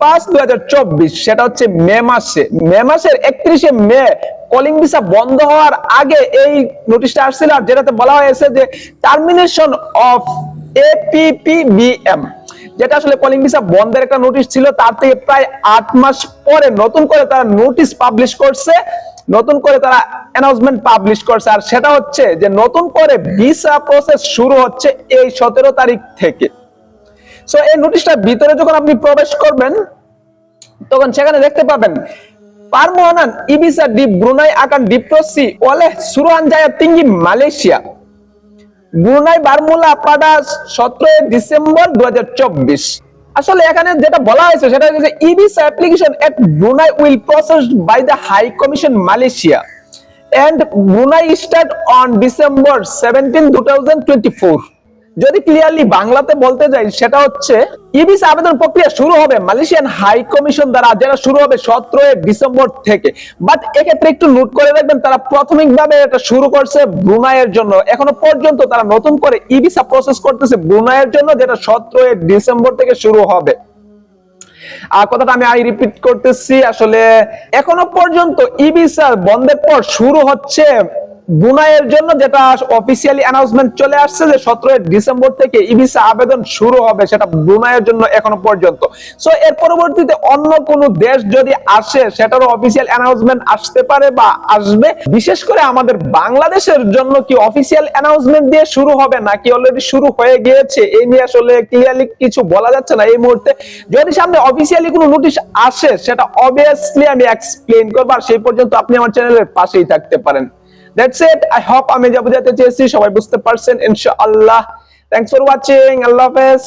পাঁচ দুই হাজার চব্বিশ, সেটা হচ্ছে মে মাসে। মে মাসের একত্রিশে মে কলিং ভিসা বন্ধ হওয়ার আগে এই নোটিশটা আসছিল আর যেটাতে বলা হয়েছে যে টার্মিনেশন অফ এপিপিবিএম যেটা আসলে কলিং ভিসা বন্ধের একটা নোটিশ ছিল, তার থেকে প্রায় আট মাস পরে নতুন করে তারা নোটিশ পাবলিশ করছে, নতুন করে তারা অ্যানাউন্সমেন্ট পাবলিশ করছে। আর সেটা হচ্ছে যে নতুন করে ভিসা প্রসেস শুরু হচ্ছে এই সতেরো তারিখ থেকে। সো এই নোটিশটার ভিতরে যখন আপনি প্রবেশ করবেন, তখন সেখানে দেখতে পাবেন, পারমোহানান, e visa di Brunei akan diprosi oleh Suruhanjaya Tinggi Malaysia. Brunei, বারমুলা pada 17 December 2024 আসলে এখানে যেটা বলা হয়েছে, সেটা হচ্ছে e visa application at Brunei will processed by the high commission Malaysia. And Brunei start on December 17 2024 যদি ক্লিয়ারলি বাংলাতে বলতে যাই, সেটা হচ্ছে ই ভিসা আবেদন প্রক্রিয়া শুরু হবে মালয়েশিয়ান হাই কমিশন দ্বারা, যেটা শুরু হবে সতেরোই ডিসেম্বর থেকে। বাট এক্ষেত্রে একটু নোট করে রাখবেন, তারা প্রাথমিকভাবে এটা শুরু করছে ব্রুনাইয়ের জন্য। এখনও পর্যন্ত তারা নতুন করে ই ভিসা প্রসেস করতেছে ব্রুনাইয়ের জন্য, যেটা সতেরোই ডিসেম্বর থেকে শুরু হবে। আর কথাটা আমি আই রিপিট করতেছি, আসলে এখনও পর্যন্ত ই ভিসা বন্ধের পর শুরু হচ্ছে বুনাইয়ের জন্য যেটা অফিসিয়ালি অ্যানাউন্সমেন্ট চলে আসছে যে সতেরোই ডিসেম্বর থেকে ই ভিসা আবেদন শুরু হবে, সেটা ব্রুনাইয়ের জন্য এখনও পর্যন্ত। সো এর পরবর্তীতে অন্য কোন দেশ যদি আসে, সেটারও অফিসিয়াল অ্যানাউন্সমেন্ট আসতে পারে বা আসবে। বিশেষ করে আমাদের বাংলাদেশের জন্য কি অফিসিয়াল অ্যানাউন্সমেন্ট দিয়ে শুরু হবে নাকি অলরেডি শুরু হয়ে গিয়েছে, এই নিয়ে আসলে ক্লিয়ারলি কিছু বলা যাচ্ছে না এই মুহূর্তে। যদি সামনে অফিসিয়ালি কোনো নোটিশ আসে, সেটা অবভিয়াসলি আমি এক্সপ্লেইন করব, আর সেই পর্যন্ত আপনি আমার চ্যানেলের পাশেই থাকতে পারেন। দ্যাটস ইট আই হোপ আমি যা বুঝাতে চেয়েছি, সবাই বুঝতে পারছেন, ইনশাআল্লাহ। থ্যাংকস ফর ওয়াচিং আল্লাহ হাফেজ।